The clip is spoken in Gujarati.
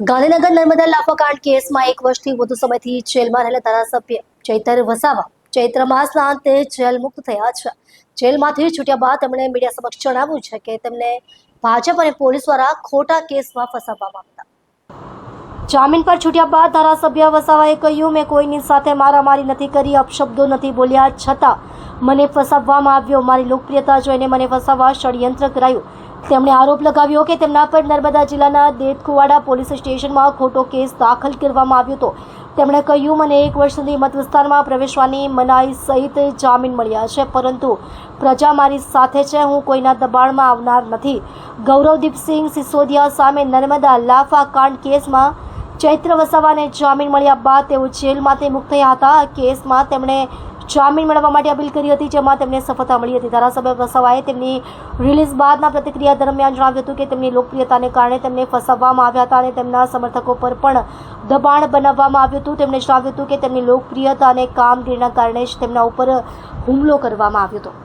ગાંધીનગર નર્મદા લાફાકાંડ કેસમાં એક વર્ષથી વધુ સમયથી જેલમાં રહેલા ધારાસભ્ય ચૈતર વસાવા ચૈત્ર માસના અંતે જેલ મુક્ત થયા છે. જેલમાંથી છૂટ્યા બાદ તેમણે મીડિયા સમક્ષ જણાવ્યું છે કે તેમને ભાજપ અને પોલીસ દ્વારા ખોટા કેસમાં ફસાવવામાં હતા. જામીન પર છૂટ્યા બાદ ધારાસભ્ય વસાવાએ કહ્યું, મેં કોઈની સાથે મારામારી નથી કરી, અપશબ્દો નથી બોલ્યા. છતાં મને ફસાવવામાં આવ્યો. મારી લોકપ્રિયતા જોઈને મને ફસાવવા ષડયંત્ર કરાયું. તેમણે આરોપ લગાવ્યો કે તેમના પર નર્મદા જિલ્લાના દેતકુવાડા પોલીસ સ્ટેશનમાં ખોટો કેસ દાખલ કરવામાં આવ્યો હતો. તેમણે કહ્યું, મને એક વર્ષ સુધી મત વિસ્તારમાં પ્રવેશવાની મનાઈ સહિત જામીન મળ્યા છે, પરંતુ પ્રજા મારી સાથે છે, હું કોઈના દબાણમાં આવનાર નથી. ગૌરવદીપસિંહ સિસોદિયા સામે નર્મદા લાફા કાંડ કેસમાં ચૈત્ર વસાવાને જામીન મળ્યા બાદ તેઓ જેલમાંથી મુક્ત થયા હતા. કેસમાં તેમણે જામીન મેળવવા માટે અપીલ કરી હતી, જેમાં તેમને સફળતા મળી હતી. ધારાસભ્ય વસાવાએ તેમની રિલીઝ બાદના પ્રતિક્રિયા દરમિયાન જણાવ્યું હતું કે તેમની લોકપ્રિયતાને કારણે તેમને ફસાવવામાં આવ્યા હતા અને તેમના સમર્થકો પર પણ દબાણ બનાવવામાં આવ્યું હતું. તેમણે જણાવ્યું હતું કે તેમની લોકપ્રિયતા અને કામગીરીના કારણે જ તેમના ઉપર હુમલો કરવામાં આવ્યો હતો.